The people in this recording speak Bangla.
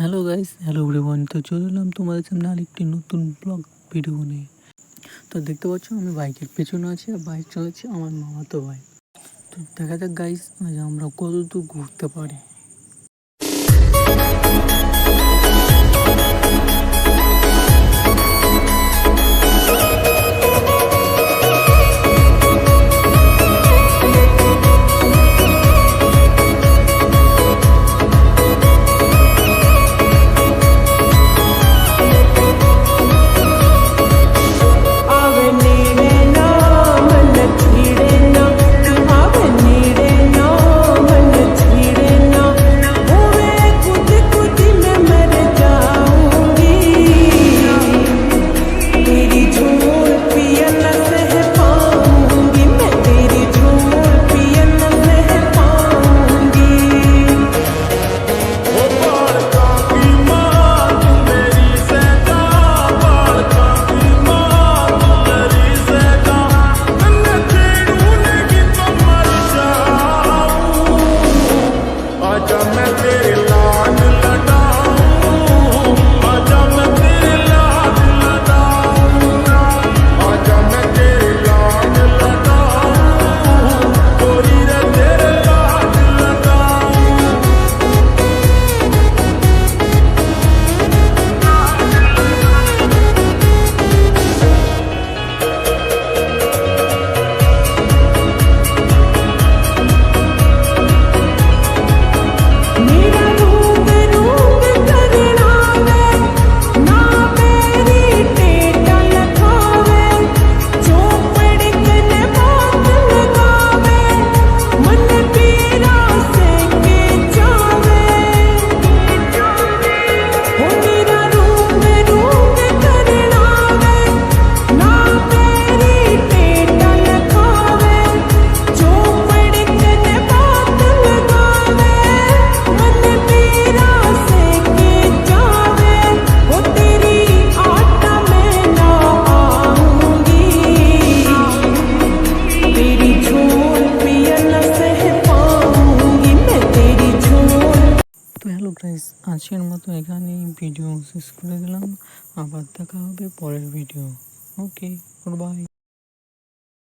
হ্যালো গাইস হ্যালো এভরিওয়ান তো চলে এলাম তোমাদের সামনে আরেকটি নতুন ব্লগ ভিডিও নিয়ে। তো দেখতে পাচ্ছ, আমি বাইকের পেছনে আছি আর বাইক চালাচ্ছি আমার মামাতো ভাই। তো দেখা যাক গাইস আমরা কত দূর ঘুরতে পারি। হ্যালো গাইস, আজকের মতো এখানেই ভিডিও শেষ করে দিলাম। আবার দেখা হবে পরের ভিডিও। ওকে, গুড বাই।